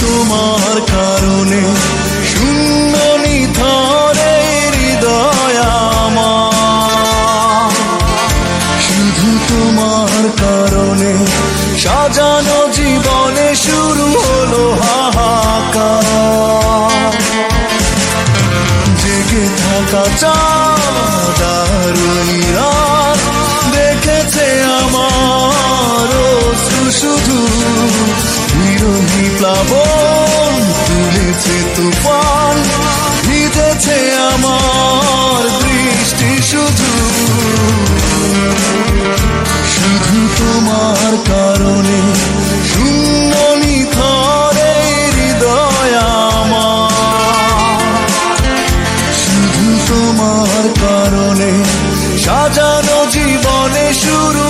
তোমার কারণে জীবনে শুরু হলো হাহাকার। জেগে থাকা চা দেখেছে আমার শুধু বিরোধী প্লাবন জীবনে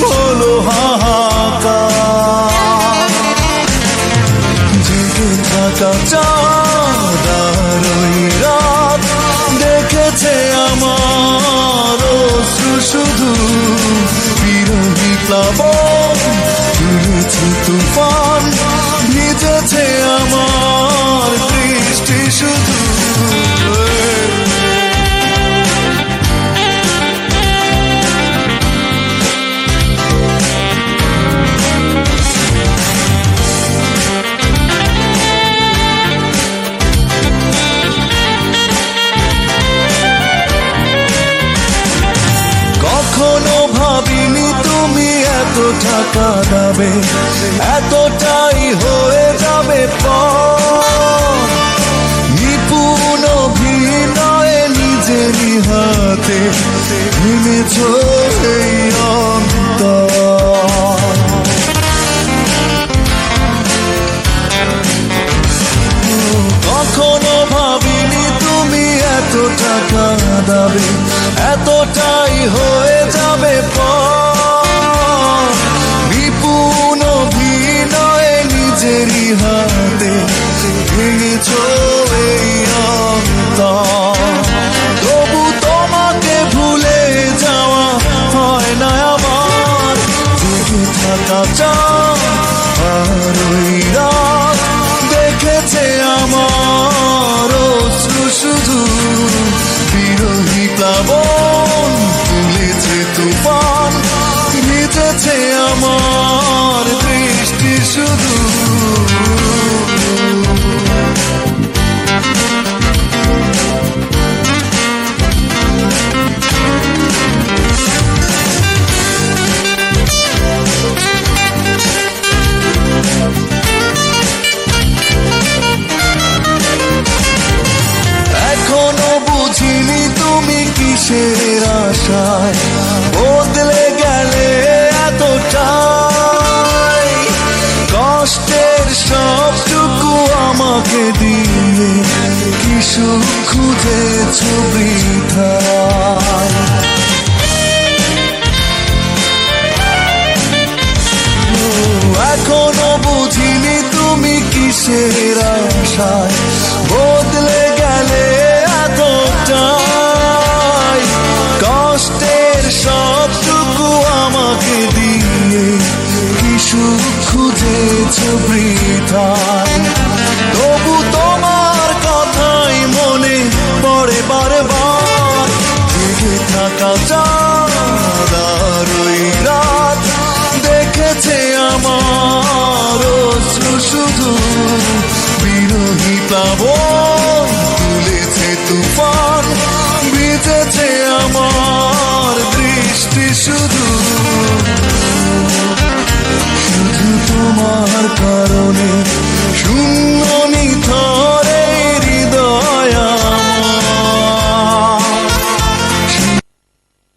এত টাকা এতটাই হয়ে যাবে নিপুণ অভিনয়ে নিজেরই হাতে ভেঙেছ এই অন্তর। কখনো ভাবিনি তুমি এত টাকা দাবে অন্তর তবু তোমাকে ভুলে যাওয়া হয় না আমার জেগে থাকা রাত দেখেছে আমার অশ্রু শুধু। বিরোহী প্লাবন, তুলেছে তুফান ভিজেছে আমার সুখ খুঁজেছ বৃথায় ও, এখনও বুঝিনি তুমি কিসের আশায়। বদলে গেলে এতটাই কষ্টের সবটুকু আমাকে দিয়ে। কি সুখ খুঁজেছ বৃথায় আমার শুধু বিরোহী প্লাবন